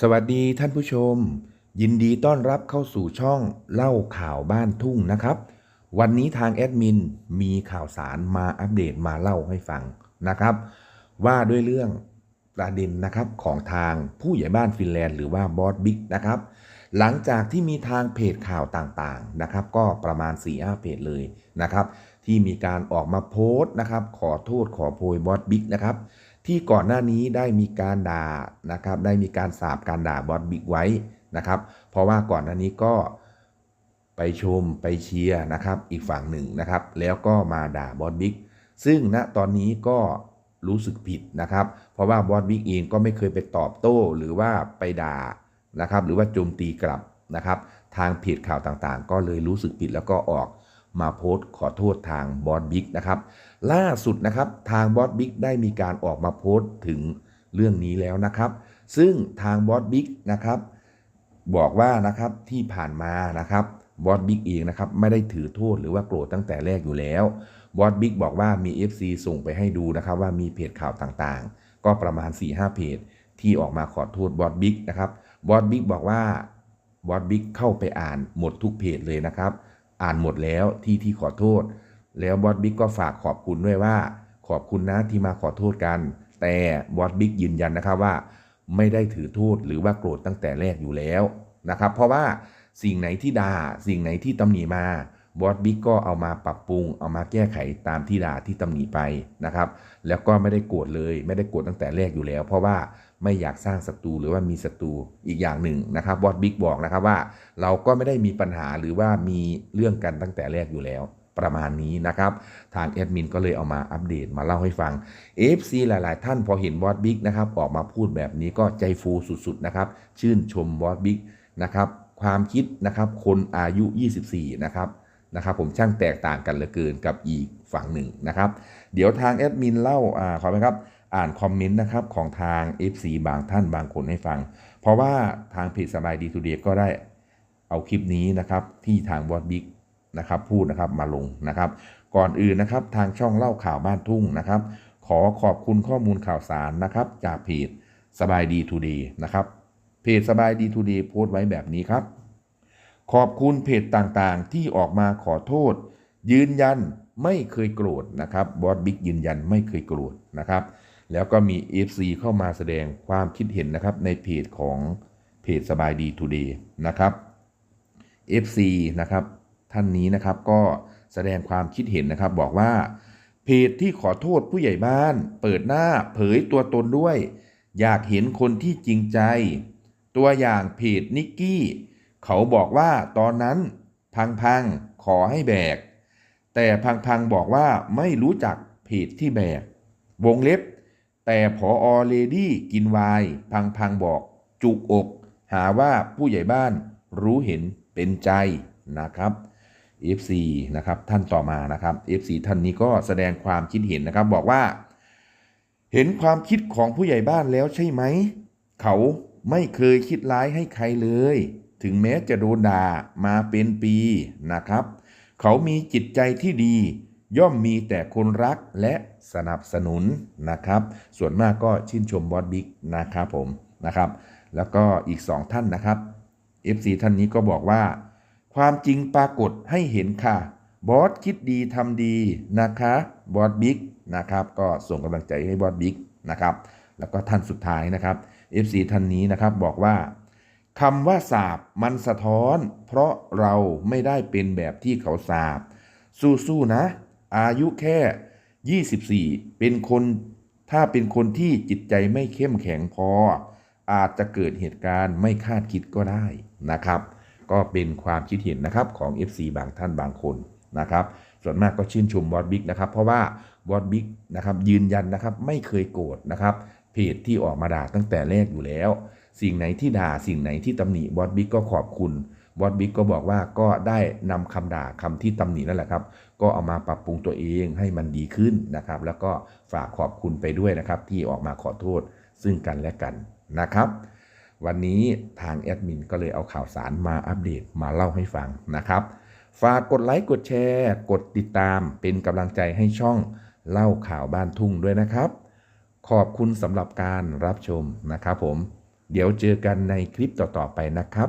สวัสดีท่านผู้ชม ยินดีต้อนรับเข้าสู่ช่องเล่าข่าวบ้านทุ่งนะครับ วันนี้ทางแอดมินมีข่าวสารมาอัปเดตมาเล่าให้ฟังนะครับ ว่าด้วยเรื่องประเด็นนะครับของทางผู้ใหญ่บ้านฟินแลนด์หรือว่าบอสบิ๊กนะครับ หลังจากที่มีทางเพจข่าวต่างๆนะครับ ก็ประมาณ4ี่ห้าเพจเลยนะครับ ที่มีการออกมาโพสต์นะครับ ขอโทษขอโพยบอสบิ๊กนะครับ ที่ก่อนหน้านี้ได้มีการด่านะครับ ได้มีการสาบการด่าบอสบิ๊กไว้นะครับ เพราะว่าก่อนหน้านี้ก็ไปชมไปเชียร์นะครับ อีกฝั่งหนึ่งนะครับ แล้วก็มาด่าบอสบิ๊กซึ่งณตอนนี้ก็รู้สึกผิดนะครับ เพราะว่าบอสบิ๊กเองก็ไม่เคยไปตอบโต้หรือว่าไปด่านะครับ หรือว่าโจมตีกลับนะครับ ทางเพจข่าวต่างๆ ก็เลยรู้สึกผิดแล้วก็ออก มาโพสต์ขอโทษทางบอสบิ๊กนะครับ ล่าสุดนะครับทางบอสบิ๊กได้มีการออกมาโพสต์ถึงเรื่องนี้แล้วนะครับ ซึ่งทางบอสบิ๊กนะครับบอกว่านะครับที่ผ่านมานะครับบอสบิ๊กเองนะครับไม่ได้ถือโทษหรือว่าโกรธตั้งแต่แรกอยู่แล้วบอสบิ๊กบอกว่ามี FC ส่งไปให้ดูนะครับว่ามีเพจข่าวต่างๆ ก็ประมาณ 4-5 เพจ ที่ออกมาขอโทษบอสบิ๊กนะครับบอสบิ๊กบอกว่าบอสบิ๊กเข้าไปอ่านหมดทุกเพจเลยนะครับ อ่านหมดแล้วที่ที่ขอโทษ แล้วบอสบิ๊กก็ฝากขอบคุณด้วยว่า ขอบคุณนะที่มาขอโทษกัน แต่บอสบิ๊กยืนยันนะครับว่า ไม่ได้ถือโทษหรือว่าโกรธตั้งแต่แรกอยู่แล้วนะครับ เพราะว่าสิ่งไหนที่ด่าสิ่งไหนที่ตำหนิมาบอสบิ๊กก็เอามาปรับปรุง เอามาแก้ไขตามที่ด่าที่ตำหนิไปนะครับ แล้วก็ไม่ได้โกรธเลย ไม่ได้โกรธตั้งแต่แรกอยู่แล้ว เพราะว่า ไม่อยากสร้างศัตรูหรือว่ามีศัตรูอีกอย่างหนึ่งนะครับบอสบิ๊กบอกนะครับว่า เราก็ไม่ได้มีปัญหาหรือว่ามีเรื่องกันตั้งแต่แรกอยู่แล้วประมาณนี้นะครับ ทางแอดมินก็เลยเอามาอัปเดตมาเล่าให้ฟัง FC หลายๆ ท่านพอเห็นบอสบิ๊กนะครับออกมาพูดแบบนี้ก็ใจฟูสุดๆนะครับชื่นชมบอสบิ๊กนะครับความคิดนะครับคนอายุ 24 นะครับนะครับผมช่างแตกต่างกันเหลือเกินกับอีกฝั่งหนึ่งนะครับ เดี๋ยวทางแอดมินเล่าอ่าขอไหมครับ อ่านคอมเมนต์นะครับของทาง FC บางท่านบางคนให้ฟัง เพราะว่าทางเพจสบายดีทูเดียก็ได้เอาคลิปนี้นะครับที่ทางบอสบิ๊กนะครับพูดนะครับมาลงนะครับ ก่อนอื่นนะครับทางช่องเล่าข่าวบ้านทุ่งนะครับ ขอขอบคุณข้อมูลข่าวสารนะครับจากเพจสบายดีทูเดย์นะครับเพจสบายดีทูเดย์โพสต์ไว้แบบนี้ครับ ขอบคุณเพจต่างๆที่ออกมาขอโทษ ยืนยันไม่เคยโกรธนะครับบอสบิ๊กยืนยันไม่เคยโกรธนะครับ แล้วก็มี FC เข้ามาแสดงความคิดเห็นนะครับในเพจของเพจสบายดีทูเดย์นะครับ FC นะครับท่านนี้นะครับก็แสดงความคิดเห็นนะครับบอกว่า เพจที่ขอโทษผู้ใหญ่บ้าน เปิดหน้าเผยตัวตนด้วย อยากเห็นคนที่จริงใจ ตัวอย่างเพจนิกกี้เขาบอกว่าตอนนั้นพังพังๆขอให้แบก แต่พังพังๆบอกว่าไม่รู้จักเพจที่แบก วงเล็บ แต่พออเลดี้กินวน์พังพังๆบอก จุกอก หาว่าผู้ใหญ่บ้านรู้เห็นเป็นใจนะครับ FC นะครับท่านต่อมานะครับ FC ท่านนี้ก็แสดงความคิดเห็นนะครับบอกว่า เห็นความคิดของผู้ใหญ่บ้านแล้วใช่ไหม เขาไม่เคยคิดร้ายให้ใครเลย ถึงแม้จะโดนด่ามาเป็นปีนะครับ เขามีจิตใจที่ดี ย่อมมีแต่คนรักและสนับสนุนนะครับ ส่วนมากก็ชื่นชมบอสบิ๊กนะครับผมนะครับ แล้วก็อีกสองท่านนะครับ FC ท่านนี้ก็บอกว่า ความจริงปรากฏให้เห็นค่ะ บอสคิดดีทำดีนะคะบอสบิ๊กนะครับก็ส่งกำลังใจให้บอสบิ๊กนะครับแล้วก็ท่านสุดท้ายนะครับ FC ท่านนี้นะครับบอกว่าคำว่าสาบมันสะท้อน เพราะเราไม่ได้เป็นแบบที่เขาสาบสู้ๆนะ อายุแค่ 24 เป็นคนถ้าเป็นคนที่จิตใจไม่เข้มแข็งพอ อาจจะเกิดเหตุการณ์ไม่คาดคิดก็ได้นะครับ ก็เป็นความคิดเห็นนะครับของ FC บางท่านบางคนนะครับส่วนมากก็ชื่นชมบอสบิ๊กนะครับ เพราะว่าบอสบิ๊กนะครับยืนยันนะครับไม่เคยโกรธนะครับเพจที่ออกมาด่าตั้งแต่แรกอยู่แล้ว สิ่งไหนที่ด่าสิ่งไหนที่ตำหนิบอสบิ๊กก็ขอบคุณ บอสบิ๊กก็บอกว่าก็ได้นำคำด่าคำที่ตำหนินั่นแหละครับ ก็เอามาปรับปรุงตัวเองให้มันดีขึ้นนะครับ แล้วก็ฝากขอบคุณไปด้วยนะครับ ที่ออกมาขอโทษซึ่งกันและกันนะครับ วันนี้ทางแอดมินก็เลยเอาข่าวสารมาอัปเดตมาเล่าให้ฟังนะครับ ฝากกดไลค์กดแชร์ กดติดตามเป็นกำลังใจให้ช่องเล่าข่าวบ้านทุ่งด้วยนะครับ ขอบคุณสำหรับการรับชมนะครับผม เดี๋ยวเจอกันในคลิปต่อๆไปนะครับ